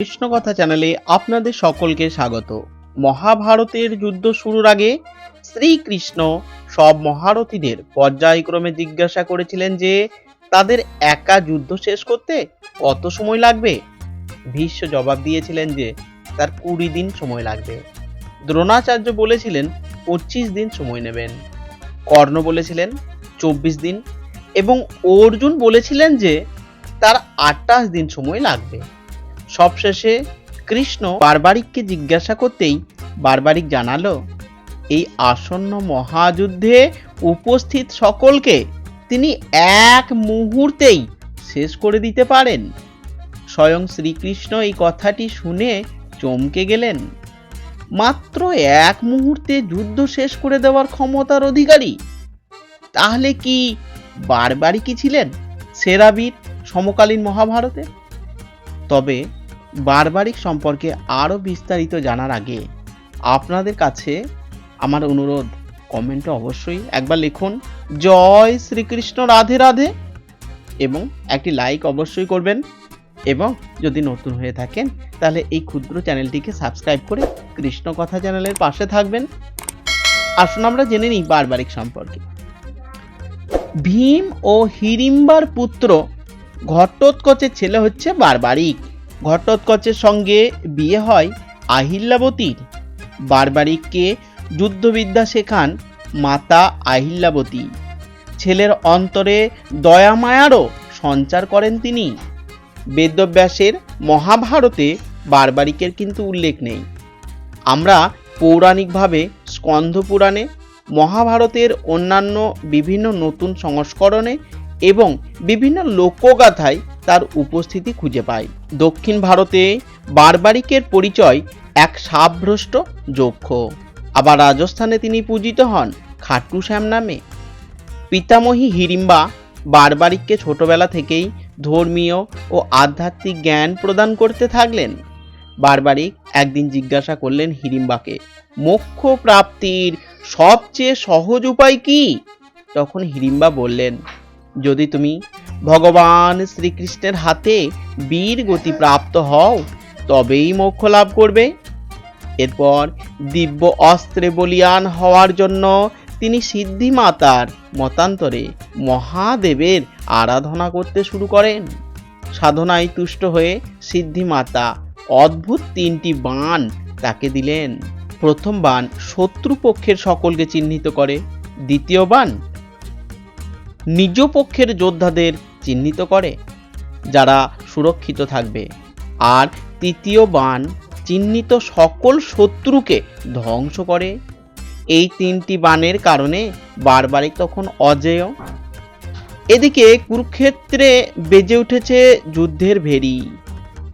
কৃষ্ণকথা চ্যানেলে আপনাদের সকলকে স্বাগত। মহাভারতের যুদ্ধ শুরুর আগে শ্রীকৃষ্ণ সব মহারথীদের পর্যায়ক্রমে জিজ্ঞাসা করেছিলেন যে, তাদের একা যুদ্ধ শেষ করতে কত সময় লাগবে? ভীষ্ম জবাব দিয়েছিলেন যে, তার কুড়ি দিন সময় লাগবে। দ্রোণাচার্য বলেছিলেন, পঁচিশ দিন সময় নেবেন। কর্ণ বলেছিলেন, চব্বিশ দিন। এবং অর্জুন বলেছিলেন যে, তার আটাশ দিন সময় লাগবে। সবশেষে কৃষ্ণ বারবারিককে জিজ্ঞাসা করতেই বারবারিক জানালো, এই আসন্ন মহাযুদ্ধে উপস্থিত সকলকে তিনি এক মুহূর্তেই শেষ করে দিতে পারেন। স্বয়ং শ্রীকৃষ্ণ এই কথাটি শুনে চমকে গেলেন। মাত্র এক মুহূর্তে যুদ্ধ শেষ করে দেওয়ার ক্ষমতার অধিকারী? তাহলে কি বারবারই কি ছিলেন সেরা বীর সমকালীন মহাভারতে তবে বারবারিক সম্পর্কে আরও বিস্তারিত জানার আগে আপনাদের কাছে আমার অনুরোধ, কমেন্টে অবশ্যই একবার লিখুন, জয় শ্রীকৃষ্ণ, রাধে রাধে। এবং একটি লাইক অবশ্যই করবেন। এবং যদি নতুন হয়ে থাকেন, তাহলে এই ক্ষুদ্র চ্যানেলটিকে সাবস্ক্রাইব করে কৃষ্ণ কথা চ্যানেলের পাশে থাকবেন। আসুন আমরা জেনে নিই বারবারিক সম্পর্কে। ভীম ও হিড়িম্বার পুত্র ঘটোৎকচের ছেলে হচ্ছে বারবারিক। ঘটোৎকচের সঙ্গে বিয়ে হয় আহিল্যাবতীর। বারবারিককে যুদ্ধবিদ্যা শেখান মাতা আহিল্যাবতী। ছেলের অন্তরে দয়া মায়ারও সঞ্চার করেন তিনি। বেদব্যাসের মহাভারতে বারবারিকের কিন্তু উল্লেখ নেই। আমরা পৌরাণিকভাবে স্কন্ধ পুরাণে মহাভারতের অন্যান্য বিভিন্ন নতুন সংস্করণে এবং বিভিন্ন লোকগাথায় তার উপস্থিতি খুঁজে পায়। দক্ষিণ ভারতে বারবারিকের পরিচয় এক সাভ্রষ্ট যক্ষ। আবার রাজস্থানে তিনি পূজিত হন খাট্টু শ্যাম নামে। পিতামহী হিড়িম্বা বারবারিককে ছোটবেলা থেকেই ধর্মীয় ও আধ্যাত্মিক জ্ঞান প্রদান করতে থাকলেন। বারবারিক একদিন জিজ্ঞাসা করলেন হিড়িম্বাকে মোক্ষ প্রাপ্তির সবচেয়ে সহজ উপায় কি? তখন হিড়িম্বা বললেন যদি তুমি ভগবান শ্রীকৃষ্ণের হাতে বীর গতি প্রাপ্ত হও, তবেই মোক্ষ লাভ করবে। এরপর দিব্য অস্ত্রে বলিয়ান হওয়ার জন্য তিনি সিদ্ধিমাতার মতান্তরে মহাদেবের আরাধনা করতে শুরু করেন। সাধনায় তুষ্ট হয়ে সিদ্ধিমাতা অদ্ভুত তিনটি বাণ তাকে দিলেন। প্রথম বাণ শত্রুপক্ষের সকলকে চিহ্নিত করে, দ্বিতীয় বাণ নিজ পক্ষের যোদ্ধাদের চিহ্নিত করে, যারা সুরক্ষিত থাকবে। আর তৃতীয় বান চিহ্নিত সকল শত্রুকে ধ্বংস করে। এই তিনটি বানের কারণে বারবারিক তখন অজেয়। এদিকে কুরুক্ষেত্রে বেজে উঠেছে যুদ্ধের ভেরি।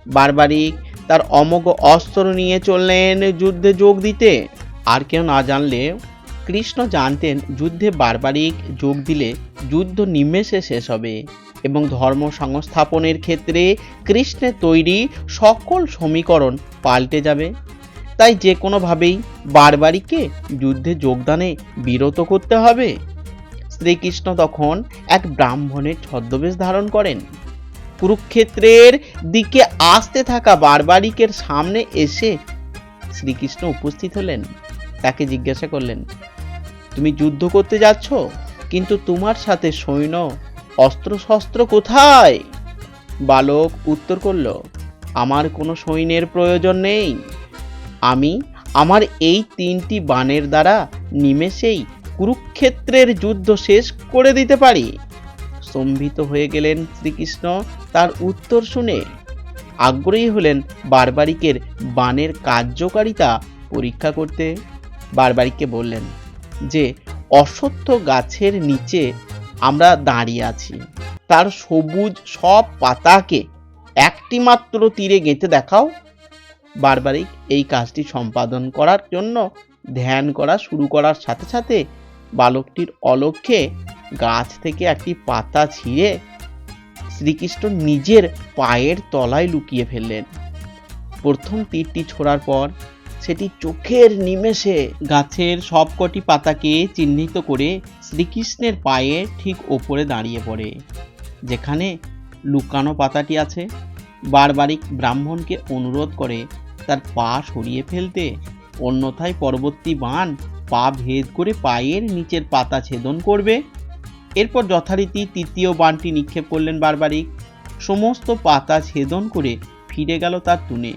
বারবারিক তার অমোঘ অস্ত্র নিয়ে চললেন, যুদ্ধে যোগ দিতে। আর কেউ না জানলে কৃষ্ণ জানতেন যুদ্ধে বারবারিক যোগ দিলে যুদ্ধ নিমেষে শেষ হবে এবং ধর্ম সংস্থাপনের ক্ষেত্রে কৃষ্ণের তৈরি সকল সমীকরণ পাল্টে যাবে। তাই যে কোনোভাবেই বারবারিককে যুদ্ধে যোগদানে বিরত করতে হবে। শ্রীকৃষ্ণ তখন এক ব্রাহ্মণের ছদ্মবেশ ধারণ করেন। কুরুক্ষেত্রের দিকে আসতে থাকা বারবারিকের সামনে এসে শ্রীকৃষ্ণ উপস্থিত হলেন। তাকে জিজ্ঞাসা করলেন তুমি যুদ্ধ করতে যাচ্ছ, কিন্তু তোমার সাথে সৈন্য অস্ত্রশস্ত্র কোথায়? বালক উত্তর করল, আমার কোনো সৈন্যের প্রয়োজন নেই। আমি আমার এই তিনটি বাণের দ্বারা নিমেষেই কুরুক্ষেত্রের যুদ্ধ শেষ করে দিতে পারি। স্তম্ভিত হয়ে গেলেন শ্রীকৃষ্ণ তার উত্তর শুনে। আগ্রহী হলেন বারবারিকের বাণের কার্যকারিতা পরীক্ষা করতে। বারবারিককে বললেন যে অশ্বত্থ গাছের নিচে আমরা দাঁড়িয়ে আছি। তার সবুজ সব পাতাকে একটি মাত্র তীরে গেঁথে দেখাও। বারবারিক এই কাজটি সম্পাদন করার জন্য ধ্যান করা শুরু করার সাথে সাথে বালকটির অলক্ষ্যে গাছ থেকে একটি পাতা ছিঁড়ে শ্রীকৃষ্ণ নিজের পায়ের তলায় লুকিয়ে ফেললেন। প্রথম তীরটি ছোড়ার পর সেটি চোখের নিমেষে গাছের সবকটি পাতাকে চিহ্নিত করে শ্রীকৃষ্ণের পায়ে ঠিক ওপরে দাঁড়িয়ে পড়ে, যেখানে লুকানো পাতাটি আছে। বারবারিক ব্রাহ্মণকে অনুরোধ করে তার পা সরিয়ে ফেলতে, অন্যথায় পরবর্তী বান পা ভেদ করে পায়ের নিচের পাতা ছেদন করবে। এরপর যথারীতি তৃতীয় বানটি নিক্ষেপ করলেন বারবারিক। সমস্ত পাতা ছেদন করে ফিরে গেল তার তুনে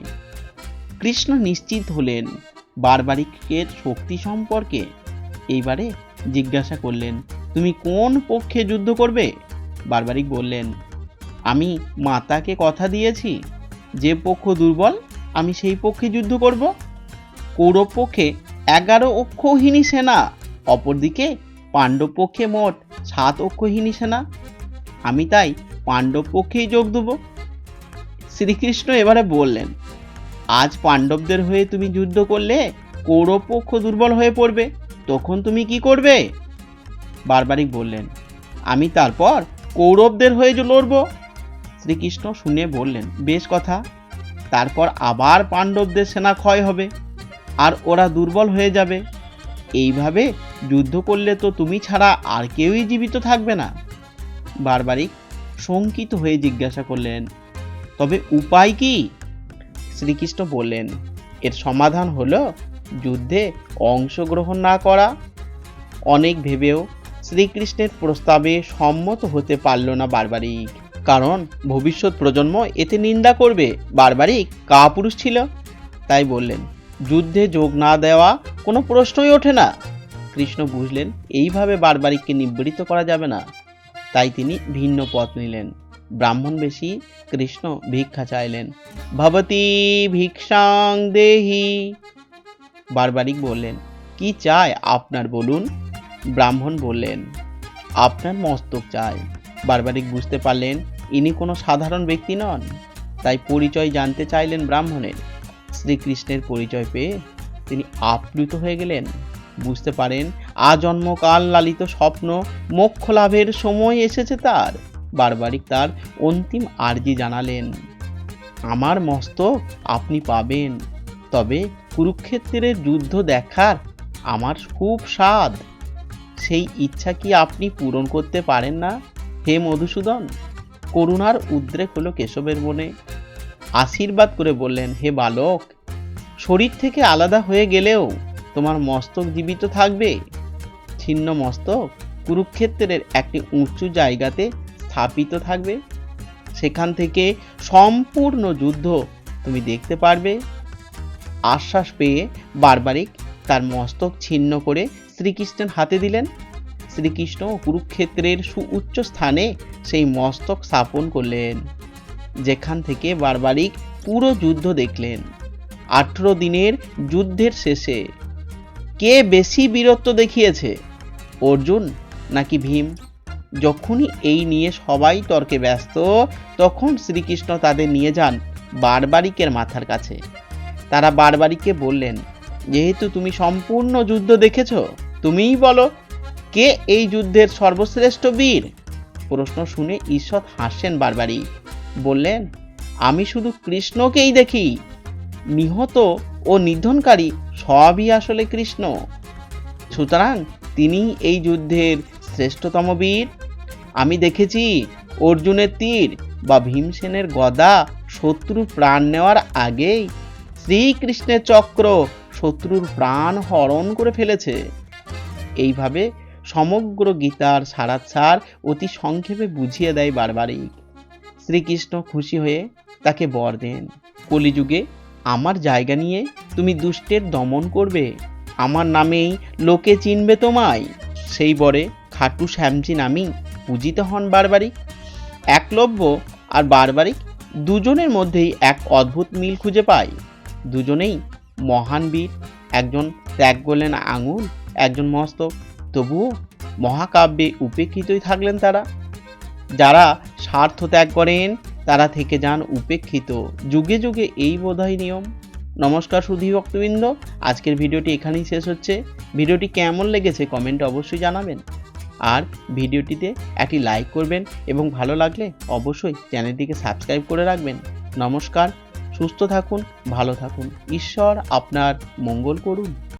কৃষ্ণ নিশ্চিত হলেন। বারবারিকের শক্তি সম্পর্কে এইবারে জিজ্ঞাসা করলেন, তুমি কোন পক্ষে যুদ্ধ করবে? বারবারিক বললেন, আমি মাতাকে কথা দিয়েছি, যে পক্ষ দুর্বল, আমি সেই পক্ষে যুদ্ধ করব। কৌরব পক্ষে এগারো অক্ষহীনী সেনা, অপরদিকে পাণ্ডব পক্ষে মোট সাত অক্ষহীনী সেনা। আমি তাই পাণ্ডব পক্ষেই যোগ দেব। শ্রীকৃষ্ণ এবারে বললেন আজ পাণ্ডবদের হয়ে তুমি যুদ্ধ করলে কৌরব পক্ষ দুর্বল হয়ে পড়বে। তখন তুমি কি করবে? বারবারিক বললেন, আমি তারপর কৌরবদের হয়ে লড়ব? শ্রীকৃষ্ণ শুনে বললেন, বেশ কথা, তারপর আবার পাণ্ডবদের সেনা ক্ষয় হবে আর ওরা দুর্বল হয়ে যাবে। এইভাবে যুদ্ধ করলে তো তুমি ছাড়া আর কেউই জীবিত থাকবে না। বারবারিক শঙ্কিত হয়ে জিজ্ঞাসা করলেন, তবে উপায় কি? শ্রীকৃষ্ণ বললেন, এর সমাধান হলো যুদ্ধে অংশগ্রহণ না করা। অনেক ভেবেও শ্রীকৃষ্ণের প্রস্তাবে সম্মত হতে পারল না বারবারিক, কারণ ভবিষ্যৎ প্রজন্ম এতে নিন্দা করবে। বারবারিক, কাপুরুষ ছিল। তাই বললেন, যুদ্ধে যোগ না দেওয়া কোনো প্রশ্নই ওঠে না। কৃষ্ণ বুঝলেন, এইভাবে বারবারিককে নিবৃত্ত করা যাবে না। তাই তিনি ভিন্ন পথ নিলেন। ব্রাহ্মণ বেশি কৃষ্ণ ভিক্ষা চাইলেন। ভবতী ভিক্ষাং দেহি। বারবারিক বললেন, কি চায় আপনার বলুন? ব্রাহ্মণ বললেন, আপনার মস্তক চাই। বারবারিক বুঝতে পারলেন, ইনি কোনো সাধারণ ব্যক্তি নন। তাই পরিচয় জানতে চাইলেন ব্রাহ্মণের। শ্রীকৃষ্ণের পরিচয় পেয়ে তিনি আপ্লুত হয়ে গেলেন। বুঝতে পারেন, আজন্মকাল লালিত স্বপ্ন, মোক্ষ লাভের সময় এসেছে তার। বারবারিক তার অন্তিম আর্জি জানালেন। আমার মস্তক আপনি পাবেন। তবে কুরুক্ষেত্রের যুদ্ধ দেখার আমার খুব স্বাদ। সেই ইচ্ছা কি আপনি পূরণ করতে পারেন না? হে মধুসূদন, করুণার উদ্রেক হলো কেশবের মনে। আশীর্বাদ করে বললেন, হে বালক, শরীর থেকে আলাদা হয়ে গেলেও তোমার মস্তক জীবিত থাকবে। ছিন্ন মস্তক কুরুক্ষেত্রের একটি উঁচু জায়গাতে স্থাপিত থাকবে। সেখান থেকে সম্পূর্ণ যুদ্ধ তুমি দেখতে পারবে। আশ্বাস পেয়ে বারবারিক তার মস্তক ছিন্ন করে শ্রীকৃষ্ণের হাতে দিলেন। শ্রীকৃষ্ণ কুরুক্ষেত্রের সুউচ্চ স্থানে সেই মস্তক স্থাপন করলেন। যেখান থেকে বারবারিক পুরো যুদ্ধ দেখলেন। আঠেরো দিনের যুদ্ধের শেষে কে বেশি বীরত্ব দেখিয়েছে? অর্জুন নাকি ভীম? যখনই এই নিয়ে সবাই তর্কে ব্যস্ত, তখন শ্রীকৃষ্ণ তাদের নিয়ে যান বারবারিকের মাথার কাছে। তারা বারবারিককে বললেন, যেহেতু তুমি সম্পূর্ণ যুদ্ধ দেখেছ, তুমিই বলো, কে এই যুদ্ধের সর্বশ্রেষ্ঠ বীর? প্রশ্ন শুনে ঈশ্বর হাসছেন বারবারিক বললেন, আমি শুধু কৃষ্ণকেই দেখি। নিহত ও নিধনকারী সবই আসলে কৃষ্ণ। সুতরাং তিনি এই যুদ্ধের শ্রেষ্ঠতম বীর। আমি দেখেছি অর্জুনের তীর বা ভীমসেনের গদা শত্রুর প্রাণ নেওয়ার আগেই শ্রীকৃষ্ণের চক্র শত্রুর প্রাণ হরণ করে ফেলেছে। এইভাবে সমগ্র গীতার সারাচ্ছার অতি সংক্ষেপে বুঝিয়ে দেয় বারবারিক শ্রীকৃষ্ণ খুশি হয়ে তাকে বর দেন, কলিযুগে আমার জায়গা নিয়ে তুমি দুষ্টের দমন করবে। আমার নামেই লোকে চিনবে তোমায়। সেই বরে খাটু শ্যামজি নামেই পূজিত হন বারবারিক একলব্য আর বারবারিক দুজনের মধ্যেই এক অদ্ভুত মিল খুঁজে পায়। দুজনেই মহান বীর, একজন ত্যাগ করলেন আঙুল, একজন মস্তক তবুও মহাকাব্যে উপেক্ষিতই থাকলেন তারা। যারা স্বার্থ ত্যাগ করেন, তারা থেকে যান উপেক্ষিত। যুগে যুগে এই বোধহয় নিয়ম। নমস্কার সুধী ভক্তবৃন্দ, আজকের ভিডিওটি এখানেই শেষ হচ্ছে। ভিডিওটি কেমন লেগেছে কমেন্টে অবশ্যই জানাবেন। আর ভিডিওটিতে একটি লাইক করবেন এবং ভালো লাগলে অবশ্যই চ্যানেলটিকে সাবস্ক্রাইব করে রাখবেন। নমস্কার, সুস্থ থাকুন, ভালো থাকুন। ঈশ্বর আপনার মঙ্গল করুন।